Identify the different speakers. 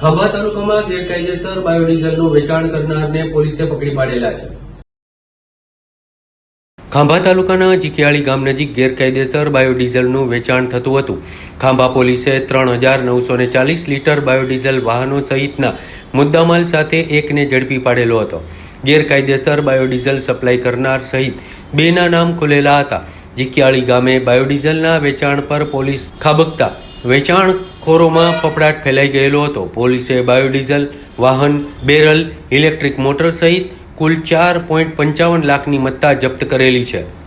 Speaker 1: ખાંભા તાલુકામાં ગેરકાયદેસર બાયોડીઝલનું વેચાણ કરનારને પોલીસે પકડી પાડેલા છે. ખાંભા તાલુકાના જીકિયાળી ગામ નજીક ગેરકાયદેસર બાયોડીઝલનું વેચાણ થતું હતું. ખાંભા પોલીસે ત્રણ હજાર નવસો ને ચાલીસ લીટર બાયોડીઝલ વાહનો સહિતના મુદ્દામાલ સાથે એકને ઝડપી પાડેલો હતો. ગેરકાયદેસર બાયોડીઝલ સપ્લાય કરનાર સહિત બેના નામ ખુલેલા હતા. જીકિયાળી ગામે બાયોડીઝલના વેચાણ પર પોલીસ ખાબકતા વેચાણખોરોમાં ફફડાટ ફેલાઈ ગયેલો હતો. પોલીસે બાયોડીઝલ, વાહન, બેરલ, ઇલેક્ટ્રિક મોટર સહિત કુલ ચાર પોઈન્ટ પંચાવન લાખની મત્તા જપ્ત કરેલી છે.